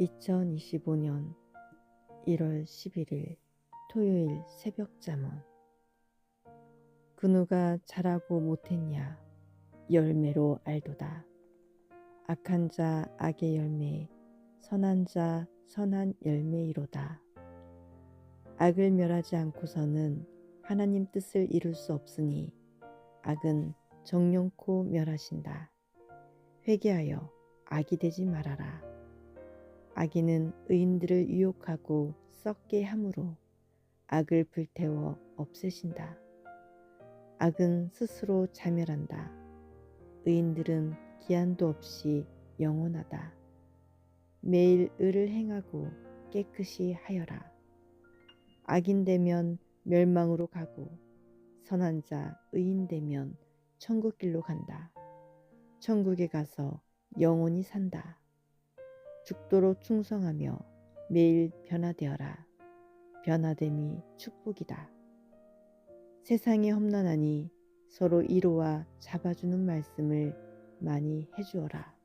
2025년 1월 11일 토요일 새벽 잠언. 그 누가 잘하고 못했냐? 열매로 알도다. 악한 자 악의 열매 선한 자 선한 열매이로다. 악을 멸하지 않고서는 하나님 뜻을 이룰 수 없으니 악은 정령코 멸하신다. 회개하여 악이 되지 말아라 악인은 의인들을 유혹하고 썩게 함으로 악을 불태워 없애신다. 악은 스스로 자멸한다. 의인들은 기한도 없이 영원하다. 매일 의를 행하고 깨끗이 하여라. 악인 되면 멸망으로 가고 선한 자 의인 되면 천국 길로 간다. 천국에 가서 영원히 산다. 죽도록 충성하며 매일 변화되어라. 변화됨이 축복이다. 세상이 험난하니 서로 이로와 잡아주는 말씀을 많이 해주어라.